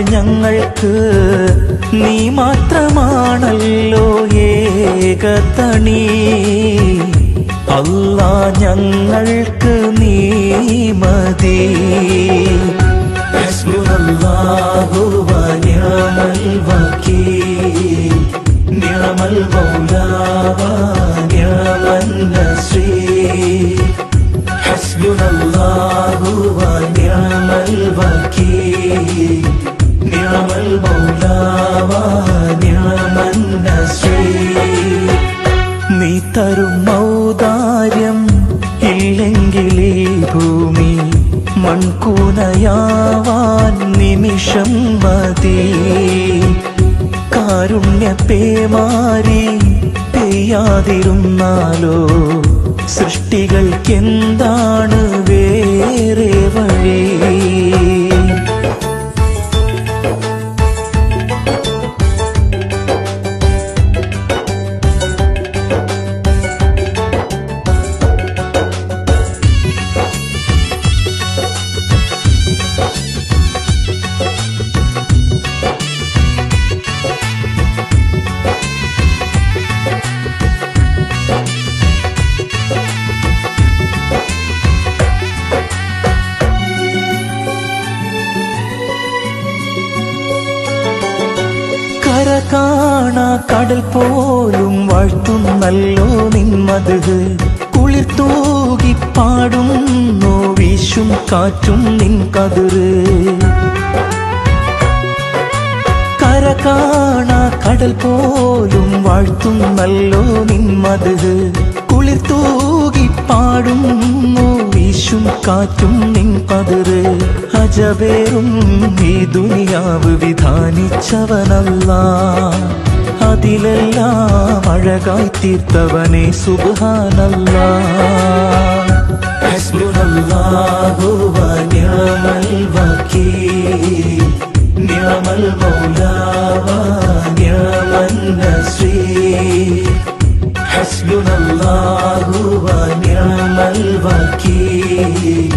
ഞങ്ങൾക്ക് നീ മാത്രമാണല്ലോ ഏകതണി. അല്ല ഞങ്ങൾക്ക് നീ മതി. ശ്രീ വനിഅമൽ വകീൽ നിഅമൽ നീ തരും ഭൂമി നിമിഷം മതി. കാരുണ്യ പേമാരി പെയ്യാതിരുന്നാലോ സൃഷ്ടികൾക്കെന്താണ് വേറെ കടൽ പോലും വാഴ്ത്തുന്നല്ലോ നിന്മത്. കുളിർ തൂകി പാടുന്നു വീശും കാറ്റും നിൻ കതിര് കര കാണാ കടൽ പോലും വാഴ്ത്തുന്നല്ലോ നിന്മത്. കുളിർ തൂകി പാടുന്നു വീശും കാറ്റും നിൻ കതിര് അജവേറും ഈ ദുനിയാവ് വിധാനിച്ചവനല്ല. அதிலெல்லாம் அழகாய் தீர்த்தவனே சுபஹானல்லா. ஹஸ்புனல்லாஹு வ நிஅமல் வக்கீல் நிஅமல் மௌலா வ நிஅமன் நசீர் ஹஸ்புனல்லாஹு வ நிஅமல் வக்கீல்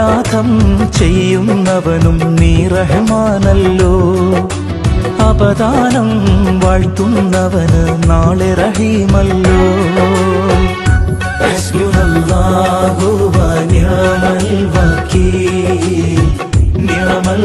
അപരാധം ചെയ്യുന്നവനും നീ റഹ്മാനല്ലോ അപദാനം വാഴ്ത്തുന്നവന് നാളെ റഹീമല്ലോ. ഹസ്ബുനല്ലാഹു വകീൽ നിഅമൽ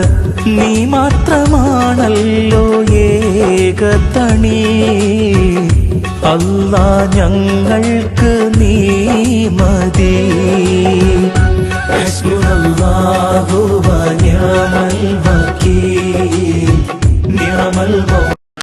നീ മാത്രമാണല്ലോ ഏകത്തണി അല്ല ഞങ്ങൾക്ക് നീ മതി. നിയമൽ വക്കീൽ. നിയമൽ